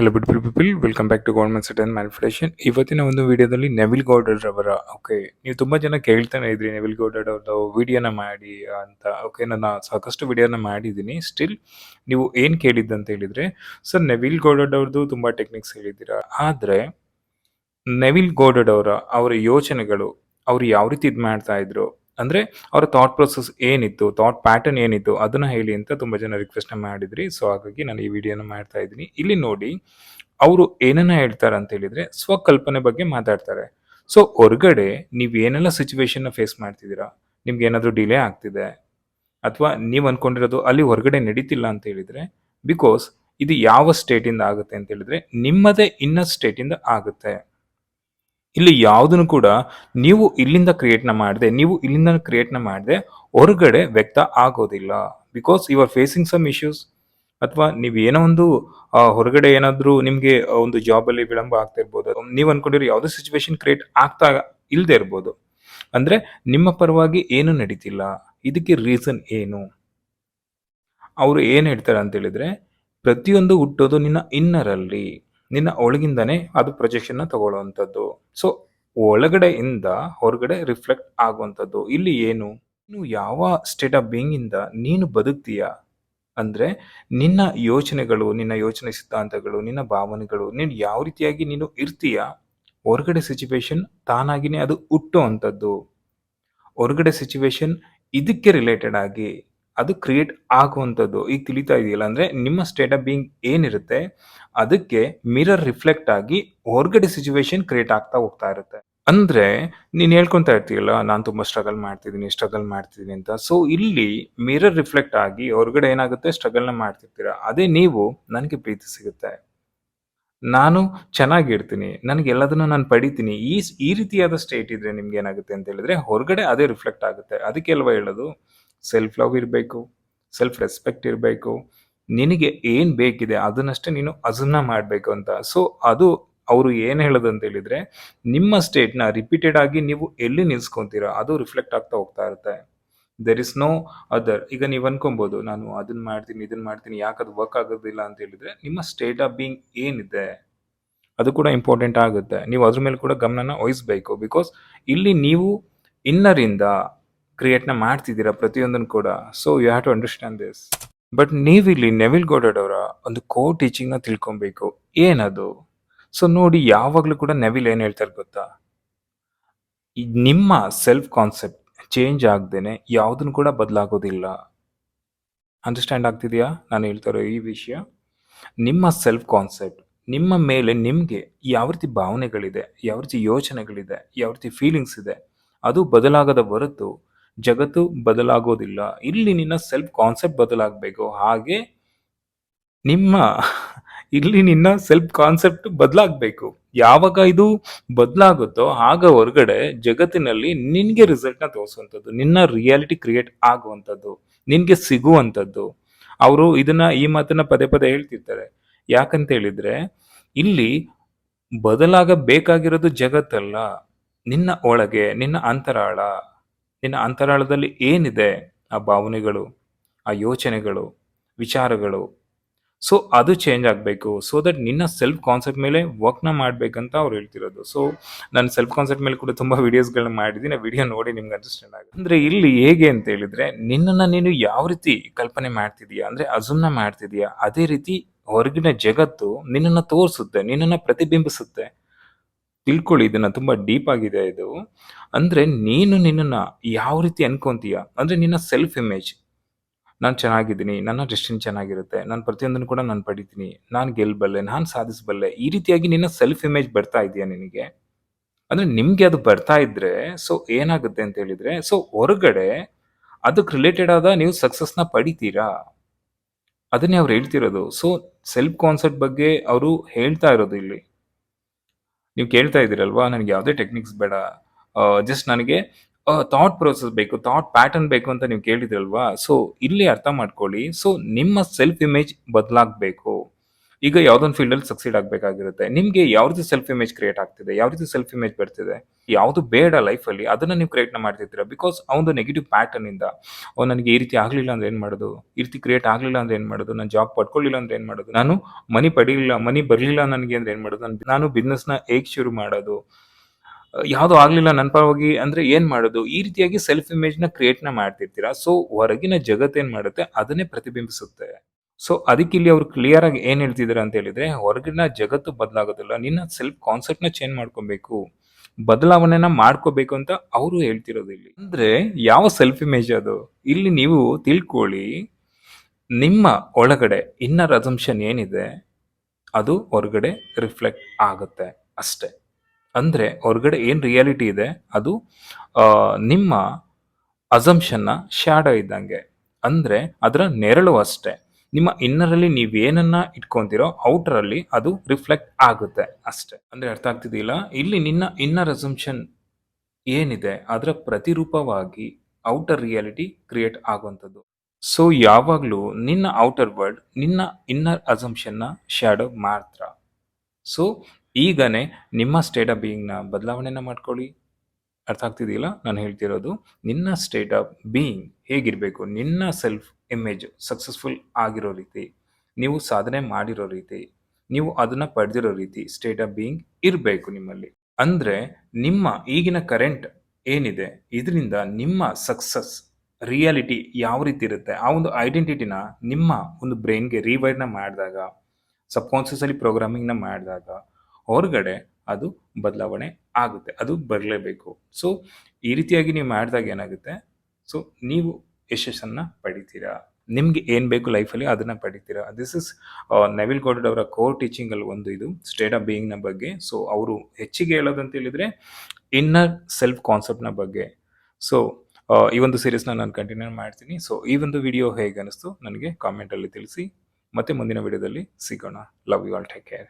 Hello bit people welcome back to government set and manufacture ಇವತ್ತಿನ ಒಂದು ವಿಡಿಯೋದಲ್ಲಿ Nevill Goudar ಅವರ ಓಕೆ ನೀವು ತುಂಬಾ ಜನ ಕೇಳ್ತಾನೆ ಇದ್ರಿ ನೆವಿಲ್ ಗೌಡರ್ ಅವ್ರದ್ದು ವಿಡಿಯೋನ ಮಾಡಿ ಅಂತ ಓಕೆ ನಾನು ಸಾಕಷ್ಟು ವಿಡಿಯೋನ ಮಾಡಿದ್ದೀನಿ. ಸ್ಟಿಲ್ ನೀವು ಏನ್ ಕೇಳಿದ್ದಂತ ಹೇಳಿದ್ರೆ ಸರ್ ನೆವಿಲ್ ಗೌಡರ್ ಅವ್ರದ್ದು ತುಂಬಾ ಟೆಕ್ನಿಕ್ಸ್ ಹೇಳಿದ್ದೀರಾ. ಆದರೆ ನೆವಿಲ್ ಗೌಡರ್ ಅವರ ಅವರ ಯೋಚನೆಗಳು, ಅವ್ರು ಯಾವ ರೀತಿ ಇದು ಮಾಡ್ತಾ ಇದ್ರು ಅಂದ್ರೆ ಅವರ ಥಾಟ್ ಪ್ರೊಸೆಸ್ ಏನಿತ್ತು ಥಾಟ್ ಪ್ಯಾಟರ್ನ್ ಏನಿತ್ತು, ಅದನ್ನ ಹೇಳಿ ಅಂತ ತುಂಬಾ ಜನ ರಿಕ್ವೆಸ್ಟ್ ಮಾಡಿದ್ರಿ. ಸೊ ಹಾಗಾಗಿ ನಾನು ಈ ವಿಡಿಯೋನ ಮಾಡ್ತಾ ಇದ್ದೀನಿ. ಇಲ್ಲಿ ನೋಡಿ, ಅವರು ಏನನ್ನ ಹೇಳ್ತಾರೆ ಅಂತ ಹೇಳಿದ್ರೆ ಸ್ವಕಲ್ಪನೆ ಬಗ್ಗೆ ಮಾತಾಡ್ತಾರೆ. ಸೊ ಹೊರಗಡೆ ನೀವು ಏನೆಲ್ಲ ಸಿಚುವೇಶನ್ನ ಫೇಸ್ ಮಾಡ್ತಿದ್ದೀರಾ? ನಿಮ್ಗೆ ಏನಾದರೂ ಡಿಲೇ ಆಗ್ತಿದೆ? ಅಥವಾ ನೀವು ಅನ್ಕೊಂಡಿರೋದು ಅಲ್ಲಿ ಹೊರಗಡೆ ನಡೀತಿಲ್ಲ ಅಂತ ಹೇಳಿದ್ರೆ ಬಿಕಾಸ್ ಇದು ಯಾವ ಸ್ಟೇಟಿಂದ ಆಗುತ್ತೆ ಅಂತ ಹೇಳಿದ್ರೆ ನಿಮ್ಮದೇ ಇನ್ನರ್ ಸ್ಟೇಟಿಂದ ಆಗುತ್ತೆ. ಇಲ್ಲಿ ಯಾವುದನ್ನು ಕೂಡ ನೀವು ಇಲ್ಲಿಂದ ಕ್ರಿಯೇಟ್ನ ಮಾಡದೆ, ನೀವು ಇಲ್ಲಿಂದ ಕ್ರಿಯೇಟ್ನ ಮಾಡದೆ ಹೊರಗಡೆ ವ್ಯಕ್ತ ಆಗೋದಿಲ್ಲ. Because you are facing some issues ಅಥವಾ ನೀವು ಏನೋ ಒಂದು ಹೊರಗಡೆ ಏನಾದರೂ ನಿಮಗೆ ಒಂದು ಜಾಬಲ್ಲಿ ವಿಳಂಬ ಆಗ್ತಾ ಇರ್ಬೋದು. ನೀವು ಅನ್ಕೊಂಡಿರೋ ಯಾವುದೇ ಸಿಚುವೇಶನ್ ಕ್ರಿಯೇಟ್ ಆಗ್ತಾ ಇಲ್ಲದೆ ಇರ್ಬೋದು. ಅಂದ್ರೆ ನಿಮ್ಮ ಪರವಾಗಿ ಏನು ನಡೀತಿಲ್ಲ. ಇದಕ್ಕೆ ರೀಸನ್ ಏನು? ಅವರು ಏನು ಹೇಳ್ತಾರೆ ಅಂತ ಹೇಳಿದ್ರೆ, ಪ್ರತಿಯೊಂದು ಹುಟ್ಟೋದು ನಿನ್ನ ಇನ್ನರಲ್ಲಿ ನಿನ್ನ ಒಳಗಿಂದನೇ ಅದು ಪ್ರೊಜೆಕ್ಷನ್ನ ತಗೊಳ್ಳುವಂಥದ್ದು. ಸೊ ಒಳಗಡೆಯಿಂದ ಹೊರಗಡೆ ರಿಫ್ಲೆಕ್ಟ್ ಆಗುವಂಥದ್ದು. ಇಲ್ಲಿ ಏನು? ನೀನು ಯಾವ ಸ್ಟೇಟ್ ಆಫ್ ಬೀಯಿಂಗ್ ಇಂದ ನೀನು ಬದುಕ್ತೀಯ? ಅಂದ್ರೆ ನಿನ್ನ ಯೋಚನೆಗಳು, ನಿನ್ನ ಯೋಚನೆ ಸಿದ್ಧಾಂತಗಳು, ನಿನ್ನ ಭಾವನೆಗಳು, ನೀನು ಯಾವ ರೀತಿಯಾಗಿ ನೀನು ಇರ್ತೀಯ? ಹೊರಗಡೆ ಸಿಚುವೇಶನ್ ತಾನಾಗಿನೇ ಅದು ಹುಟ್ಟೋ ಅಂಥದ್ದು ಹೊರಗಡೆ ಸಿಚುವೇಶನ್ ಇದಕ್ಕೆ ರಿಲೇಟೆಡ್ ಆಗಿ ಅದು ಕ್ರಿಯೇಟ್ ಆಗುವಂಥದ್ದು. ಈಗ ತಿಳಿತಾ ಇದೆಯಲ್ಲ, ಅಂದರೆ ನಿಮ್ಮ ಸ್ಟೇಟ್ ಆಫ್ ಬೀಯಿಂಗ್ ಏನಿರುತ್ತೆ, ಅದಕ್ಕೆ ಮಿರರ್ ರಿಫ್ಲೆಕ್ಟ್ ಆಗಿ ಹೊರಗಡೆ ಸಿಚುವೇಶನ್ ಕ್ರಿಯೇಟ್ ಆಗ್ತಾ ಹೋಗ್ತಾ ಇರುತ್ತೆ. ಅಂದರೆ ನೀನು ಹೇಳ್ಕೊತಾ ಇರ್ತೀಯಲ್ಲ, ನಾನು ತುಂಬ ಸ್ಟ್ರಗಲ್ ಮಾಡ್ತಿದ್ದೀನಿ ಸ್ಟ್ರಗಲ್ ಮಾಡ್ತಿದ್ದೀನಿ ಅಂತ. ಸೊ ಇಲ್ಲಿ ಮಿರರ್ ರಿಫ್ಲೆಕ್ಟ್ ಆಗಿ ಹೊರಗಡೆ ಏನಾಗುತ್ತೆ ಸ್ಟ್ರಗಲ್ನ ಮಾಡ್ತಿರ್ತೀರಾ. ಅದೇ ನೀವು, ನನಗೆ ಪ್ರೀತಿ ಸಿಗುತ್ತೆ. ನಾನು ಚೆನ್ನಾಗಿರ್ತೀನಿ ನನಗೆ ಎಲ್ಲದನ್ನು ನಾನು ಪಡಿತೀನಿ. ಈ ಈ ರೀತಿಯಾದ ಸ್ಟೇಟ್ ಇದ್ರೆ ನಿಮ್ಗೆ ಏನಾಗುತ್ತೆ ಅಂತ ಹೇಳಿದ್ರೆ, ಹೊರಗಡೆ ಅದೇ ರಿಫ್ಲೆಕ್ಟ್ ಆಗುತ್ತೆ. ಅದಕ್ಕೆ ಅಲ್ವಾ ಹೇಳೋದು? ಸೆಲ್ಫ್ ಲವ್ ಇರಬೇಕು ಸೆಲ್ಫ್ ರೆಸ್ಪೆಕ್ಟ್ ಇರಬೇಕು. ನಿನಗೆ ಏನು ಬೇಕಿದೆ ಅದನ್ನಷ್ಟೇ ನೀನು ಅದನ್ನ ಮಾಡಬೇಕು ಅಂತ. ಸೊ ಅದು ಅವರು ಏನು ಹೇಳೋದಂತ ಹೇಳಿದ್ರೆ, ನಿಮ್ಮ ಸ್ಟೇಟ್ನ ರಿಪೀಟೆಡ್ ಆಗಿ ನೀವು ಎಲ್ಲಿ ನಿಲ್ಸ್ಕೊಂತೀರಾ ಅದು ರಿಫ್ಲೆಕ್ಟ್ ಆಗ್ತಾ ಹೋಗ್ತಾ ಇರುತ್ತೆ. ದೆರ್ ಇಸ್ ನೋ ಅದರ್ ಈಗ ನೀವು ಅನ್ಕೊಬೋದು, ನಾನು ಅದನ್ನ ಮಾಡ್ತೀನಿ ಇದನ್ನ ಮಾಡ್ತೀನಿ, ಯಾಕೆ ಅದು ವರ್ಕ್ ಆಗೋದಿಲ್ಲ ಅಂತ ಹೇಳಿದ್ರೆ, ನಿಮ್ಮ ಸ್ಟೇಟ್ ಆಫ್ ಬೀಯಿಂಗ್ ಏನಿದೆ, ಅದು ಕೂಡ ಇಂಪಾರ್ಟೆಂಟ್ ಆಗುತ್ತೆ. ನೀವು ಅದ್ರ ಮೇಲೆ ಕೂಡ ಗಮನನ ವಹಿಸ್ಬೇಕು. ಬಿಕಾಸ್ ಇಲ್ಲಿ ನೀವು ಇನ್ನರಿಂದ ಕ್ರಿಯೇಟ್ನ ಮಾಡ್ತಿದ್ದೀರಾ ಪ್ರತಿಯೊಂದನ್ನು ಕೂಡ. So you have to understand this but ನೀವಿಲ್ಲಿ ನೆವಿಲ್ ಗೋಡಡ್ ಅವರ ಒಂದು ಕೋ ಟೀಚಿಂಗ್ನ ತಿಳ್ಕೊಬೇಕು. ಏನದು? ಸೊ ನೋಡಿ, ಯಾವಾಗಲೂ ಕೂಡ ನೆವಿಲ್ ಏನು ಹೇಳ್ತಾರೆ ಗೊತ್ತಾ? ನಿಮ್ಮ ಸೆಲ್ಫ್ ಕಾನ್ಸೆಪ್ಟ್ ಚೇಂಜ್ ಆಗದೇನೆ ಯಾವುದನ್ನು ಕೂಡ ಬದಲಾಗೋದಿಲ್ಲ. ಅಂಡರ್ಸ್ಟ್ಯಾಂಡ್ ಆಗ್ತಿದೆಯಾ? ನಾನು ಹೇಳ್ತಾರೋ ಈ ವಿಷಯ. ನಿಮ್ಮ ಸೆಲ್ಫ್ ಕಾನ್ಸೆಪ್ಟ್ ನಿಮ್ಮ ಮೇಲೆ ನಿಮಗೆ ಯಾವ ರೀತಿ ಭಾವನೆಗಳಿದೆ, ಯಾವ ರೀತಿ ಯೋಚನೆಗಳಿದೆ, ಯಾವ ರೀತಿ ಫೀಲಿಂಗ್ಸ್ ಇದೆ, ಅದು ಬದಲಾಗದ ಹೊರತು ಜಗತ್ತು ಬದಲಾಗೋದಿಲ್ಲ. ಇಲ್ಲಿ ನಿನ್ನ ಸೆಲ್ಫ್ ಕಾನ್ಸೆಪ್ಟ್ ಬದಲಾಗಬೇಕು. ಹಾಗೆ ನಿಮ್ಮ, ಇಲ್ಲಿ ನಿನ್ನ ಸೆಲ್ಫ್ ಕಾನ್ಸೆಪ್ಟ್ ಬದಲಾಗಬೇಕು. ಯಾವಾಗ ಇದು ಬದಲಾಗುತ್ತೋ ಆಗ ಹೊರಗಡೆ ಜಗತ್ತಿನಲ್ಲಿ ನಿನ್ಗೆ ರಿಸಲ್ಟ್ನ ತೋರಿಸುವಂಥದ್ದು, ನಿನ್ನ ರಿಯಾಲಿಟಿ ಕ್ರಿಯೇಟ್ ಆಗುವಂಥದ್ದು, ನಿನ್ಗೆ ಸಿಗುವಂಥದ್ದು. ಅವರು ಇದನ್ನ ಈ ಮಾತನ್ನ ಪದೇ ಪದೇ ಹೇಳ್ತಿರ್ತಾರೆ. ಯಾಕಂತ ಹೇಳಿದ್ರೆ, ಇಲ್ಲಿ ಬದಲಾಗಬೇಕಾಗಿರೋದು ಜಗತ್ತಲ್ಲ. ನಿನ್ನ ಒಳಗೆ, ನಿನ್ನ ಅಂತರಾಳ ನಿನ್ನ ಅಂತರಾಳದಲ್ಲಿ ಏನಿದೆ ಆ ಭಾವನೆಗಳು, ಆ ಯೋಚನೆಗಳು, ವಿಚಾರಗಳು? ಸೊ ಅದು ಚೇಂಜ್ ಆಗಬೇಕು. ಸೊ ದಟ್ ನಿನ್ನ ಸೆಲ್ಫ್ ಕಾನ್ಸೆಪ್ಟ್ ಮೇಲೆ ವರ್ಕ್ನ ಮಾಡಬೇಕಂತ ಅವ್ರು ಹೇಳ್ತಿರೋದು. ಸೊ ನಾನು ಸೆಲ್ಫ್ ಕಾನ್ಸೆಪ್ಟ್ ಮೇಲೆ ಕೂಡ ತುಂಬ ವಿಡಿಯೋಸ್ಗಳನ್ನ ಮಾಡಿದ್ದೀನಿ. ಆ ವಿಡಿಯೋ ನೋಡಿ ನಿಮ್ಗೆ ಅಂಡರ್ಸ್ಟ್ಯಾಂಡ್ ಆಗುತ್ತೆ. ಅಂದರೆ ಇಲ್ಲಿ ಹೇಗೆ ಅಂತ ಹೇಳಿದ್ರೆ, ನಿನ್ನನ್ನು ನೀನು ಯಾವ ರೀತಿ ಕಲ್ಪನೆ ಮಾಡ್ತಿದೀಯಾ? ಅಂದರೆ ಅಜುಮ್ನ ಮಾಡ್ತಿದೀಯಾ? ಅದೇ ರೀತಿ ಹೊರಗಿನ ಜಗತ್ತು ನಿನ್ನನ್ನು ತೋರಿಸುತ್ತೆ, ನಿನ್ನನ್ನು ಪ್ರತಿಬಿಂಬಿಸುತ್ತೆ. ತಿಳ್ಕೊಳ್ಳಿ, ಇದನ್ನ ತುಂಬಾ ಡೀಪ್ ಆಗಿದೆ ಇದು. ಅಂದ್ರೆ ನೀನು ನಿನ್ನನ್ನ ಯಾವ ರೀತಿ ಅನ್ಕೊಂತೀಯ? ಅಂದ್ರೆ ನಿನ್ನ ಸೆಲ್ಫ್ ಇಮೇಜ್ ನಾನು ಚೆನ್ನಾಗಿದ್ದೀನಿ, ನನ್ನ ಡೆಸ್ಟಿನ್ ಚೆನ್ನಾಗಿರುತ್ತೆ, ನಾನು ಪ್ರತಿಯೊಂದನ್ನು ಕೂಡ ನಾನು ಪಡಿತೀನಿ, ನಾನು ಗೆಲ್ಲಬಲ್ಲೆ ನಾನು ಸಾಧಿಸಬಲ್ಲೆ, ಈ ರೀತಿಯಾಗಿ ನಿನ್ನ ಸೆಲ್ಫ್ ಇಮೇಜ್ ಬರ್ತಾ ಇದೆಯಾ ನಿನಗೆ? ಅಂದ್ರೆ ನಿಮಗೆ ಅದು ಬರ್ತಾ ಇದ್ರೆ ಸೊ ಏನಾಗುತ್ತೆ ಅಂತ ಹೇಳಿದ್ರೆ ಸೊ ಹೊರಗಡೆ ಅದಕ್ಕೆ ರಿಲೇಟೆಡ್ ಆದ ನೀವು ಸಕ್ಸಸ್ನ ಪಡಿತೀರಾ? ಅದನ್ನೇ ಅವ್ರು ಹೇಳ್ತಿರೋದು. ಸೊ ಸೆಲ್ಫ್ ಕಾನ್ಸೆಪ್ಟ್ ಬಗ್ಗೆ ಅವರು ಹೇಳ್ತಾ ಇರೋದು ಇಲ್ಲಿ. ನೀವು ಕೇಳ್ತಾ ಇದ್ದೀರಲ್ವಾ? ನನಗೆ ಯಾವುದೇ ಟೆಕ್ನಿಕ್ಸ್ ಬೇಡ. ಜಸ್ಟ್ ನನಗೆ ಥಾಟ್ ಪ್ರೋಸೆಸ್ ಬೇಕು ಥಾಟ್ ಪ್ಯಾಟರ್ನ್ ಬೇಕು ಅಂತ ನೀವು ಕೇಳಿದ್ರಲ್ವಾ? ಸೊ ಇಲ್ಲಿ ಅರ್ಥ ಮಾಡ್ಕೊಳ್ಳಿ. ಸೊ ನಿಮ್ಮ ಸೆಲ್ಫ್ ಇಮೇಜ್ ಬದಲಾಗಬೇಕು. ಈಗ ಯಾವ್ದೊಂದು ಫೀಲ್ಡ್ ಅಲ್ಲಿ ಸಕ್ಸೀಡ್ ಆಗಬೇಕಾಗಿರುತ್ತೆ. ನಿಮ್ಗೆ ಯಾವ ರೀತಿ ಸೆಲ್ಫ್ ಇಮೇಜ್ ಕ್ರಿಯೇಟ್ ಆಗ್ತಿದೆ? ಯಾವ ರೀತಿ ಸೆಲ್ಫ್ ಇಮೇಜ್ ಬರ್ತಿದೆ? ಯಾವುದು ಬೇಡ ಲೈಫ್ ಅಲ್ಲಿ ಅದನ್ನ ನೀವು ಕ್ರಿಯೇಟ್ ಮಾಡ್ತಿದ್ದೀರಾ? ಬಿಕಾಸ್ ಅವನು ನೆಗೆಟಿವ್ ಪ್ಯಾಟರ್ನ್ ಇಂದ ಅವ್ನು ನನಗೆ ಈ ರೀತಿ ಆಗ್ಲಿಲ್ಲ ಅಂದ್ರೆ ಏನ್ ಮಾಡೋದು? ಈ ರೀತಿ ಕ್ರಿಯೇಟ್ ಆಗ್ಲಿಲ್ಲ ಅಂದ್ರೆ ಏನ್ ಮಾಡೋದು? ನಾನು ಜಾಬ್ ಪಡ್ಕೊಳ್ಳಿಲ್ಲ ಅಂದ್ರೆ ಏನ್ ಮಾಡೋದು? ನಾನು ಮನಿ ಪಡೀಲಿಲ್ಲ, ಮನಿ ಬರ್ಲಿಲ್ಲ ನನಗೆ ಅಂದ್ರೆ ಏನ್ ಮಾಡೋದು? ನಾನ್- ಬಿಸ್ನೆಸ್ನ ಹೇಗ್ ಶುರು ಮಾಡೋದು? ಯಾವುದು ಆಗ್ಲಿಲ್ಲ ನನ್ನ ಪರವಾಗಿ ಅಂದ್ರೆ ಏನ್ ಮಾಡೋದು? ಈ ರೀತಿಯಾಗಿ ಸೆಲ್ಫ್ ಇಮೇಜ್ನ ಕ್ರಿಯೇಟ್ನ ಮಾಡ್ತಿರ್ತೀರಾ? ಸೊ ಹೊರಗಿನ ಜಗತ್ ಏನ್ ಮಾಡುತ್ತೆ? ಅದನ್ನೇ ಪ್ರತಿಬಿಂಬಿಸುತ್ತೆ. ಸೊ ಅದಕ್ಕೆ ಇಲ್ಲಿ ಅವ್ರು ಕ್ಲಿಯರ್ ಆಗಿ ಏನ್ ಹೇಳ್ತಿದ್ದಾರೆ ಅಂತ ಹೇಳಿದ್ರೆ, ಹೊರಗಿನ ಜಗತ್ತು ಬದಲಾಗೋದಿಲ್ಲ. ನಿನ್ನ ಸೆಲ್ಫ್ ಕಾನ್ಸೆಪ್ಟ್ನ ಚೇಂಜ್ ಮಾಡ್ಕೊಬೇಕು. ಬದಲಾವಣೆನ ಮಾಡ್ಕೋಬೇಕು ಅಂತ ಅವರು ಹೇಳ್ತಿರೋದು ಇಲ್ಲಿ. ಅಂದ್ರೆ ಯಾವ ಸೆಲ್ಫ್ ಇಮೇಜ್ ಅದು? ಇಲ್ಲಿ ನೀವು ತಿಳ್ಕೊಳ್ಳಿ, ನಿಮ್ಮ ಒಳಗಡೆ ಇನ್ನರ್ ಅಸಂಪ್ಷನ್ ಏನಿದೆ, ಅದು ಹೊರಗಡೆ ರಿಫ್ಲೆಕ್ಟ್ ಆಗುತ್ತೆ ಅಷ್ಟೇ. ಅಂದ್ರೆ ಹೊರಗಡೆ ಏನ್ ರಿಯಾಲಿಟಿ ಇದೆ? ಅದು ನಿಮ್ಮ ಅಸಂಪ್ಷನ್ನ ಶ್ಯಾಡೋ ಇದ್ದಂಗೆ. ಅಂದ್ರೆ ಅದರ ನೆರಳು ಅಷ್ಟೇ. ನಿಮ್ಮ ಇನ್ನರ್ ಅಲ್ಲಿ ನೀವೇನನ್ನ ಇಟ್ಕೊಂತಿರೋ ಔಟರ್ ಅಲ್ಲಿ ಅದು ರಿಫ್ಲೆಕ್ಟ್ ಆಗುತ್ತೆ ಅಷ್ಟೇ. ಅಂದ್ರೆ ಅರ್ಥ ಆಗ್ತಿದೆಯಲ್ಲ? ಇಲ್ಲಿ ನಿನ್ನ ಇನ್ನರ್ ಅಸಂಪ್ಷನ್ ಏನಿದೆ, ಅದರ ಪ್ರತಿರೂಪವಾಗಿ ಔಟರ್ ರಿಯಾಲಿಟಿ ಕ್ರಿಯೇಟ್ ಆಗುವಂಥದ್ದು. ಸೊ ಯಾವಾಗಲೂ ನಿನ್ನ ಔಟರ್ ವರ್ಲ್ಡ್ ನಿನ್ನ ಇನ್ನರ್ ಅಸಂಪ್ಷನ್ನ ಶ್ಯಾಡೋ ಮಾತ್ರ. ಸೊ ಈಗನೇ ನಿಮ್ಮ ಸ್ಟೇಟ್ ಆಫ್ ಬೀಯಿಂಗ್ನ ಬದಲಾವಣೆನ ಮಾಡ್ಕೊಳ್ಳಿ. ಅರ್ಥ ಆಗ್ತಿದೆಯಲ್ಲ? ನಾನು ಹೇಳ್ತಿರೋದು ನಿನ್ನ ಸ್ಟೇಟ್ ಆಫ್ ಬೀಯಿಂಗ್ ಹೇಗಿರಬೇಕು? ನಿನ್ನ ಸೆಲ್ಫ್ ಇಮೇಜ್ ಸಕ್ಸಸ್ಫುಲ್ ಆಗಿರೋ ರೀತಿ, ನೀವು ಸಾಧನೆ ಮಾಡಿರೋ ರೀತಿ, ನೀವು ಅದನ್ನು ಪಡೆದಿರೋ ರೀತಿ ಸ್ಟೇಟ್ ಆಫ್ ಬೀಯಿಂಗ್ ಇರಬೇಕು ನಿಮ್ಮಲ್ಲಿ. ಅಂದರೆ ನಿಮ್ಮ ಈಗಿನ ಕರೆಂಟ್ ಏನಿದೆ, ಇದರಿಂದ ನಿಮ್ಮ ಸಕ್ಸಸ್ ರಿಯಾಲಿಟಿ ಯಾವ ರೀತಿ ಇರುತ್ತೆ? ಆ ಒಂದು ಐಡೆಂಟಿಟಿನ ನಿಮ್ಮ ಒಂದು ಬ್ರೈನ್ಗೆ ರಿವೈರ್ನ ಮಾಡಿದಾಗ ಸಬ್ಕಾನ್ಷಿಯಸ್ ಅಲ್ಲಿ ಪ್ರೋಗ್ರಾಮಿಂಗ್ನ ಮಾಡಿದಾಗ, ಹೊರಗಡೆ ಅದು ಬದಲಾವಣೆ ಆಗುತ್ತೆ, ಅದು ಬರಲೇಬೇಕು. ಸೊ ಈ ರೀತಿಯಾಗಿ ನೀವು ಮಾಡಿದಾಗ ಏನಾಗುತ್ತೆ? ಸೊ ನೀವು ಯಶಸ್ಸನ್ನು ಪಡಿತೀರಾ? ನಿಮಗೆ ಏನು ಬೇಕು ಲೈಫಲ್ಲಿ ಅದನ್ನು ಪಡಿತೀರಾ? ದಿಸ್ ಇಸ್ ನವಿಲ್ ಗೌಡ್ ಅವರ ಕೋರ್ ಟೀಚಿಂಗಲ್ಲಿ ಒಂದು ಇದು ಸ್ಟೇಟ್ ಆಫ್ ಬೀಯಿಂಗ್ನ ಬಗ್ಗೆ. ಸೊ ಅವರು ಹೆಚ್ಚಿಗೆ ಹೇಳೋದಂತ ಹೇಳಿದರೆ ಇನ್ನರ್ ಸೆಲ್ಫ್ ಕಾನ್ಸೆಪ್ಟ್ನ ಬಗ್ಗೆ. ಸೊ ಈ ಒಂದು ಸೀರೀಸ್ನ ನಾನು ಕಂಟಿನ್ಯೂ ಮಾಡ್ತೀನಿ. ಸೊ ಈ ಒಂದು ವಿಡಿಯೋ ಹೇಗೆ ಅನಿಸ್ತು ನನಗೆ ಕಾಮೆಂಟಲ್ಲಿ ತಿಳಿಸಿ. ಮತ್ತೆ ಮುಂದಿನ ವಿಡಿಯೋದಲ್ಲಿ ಸಿಗೋಣ. Love you all take care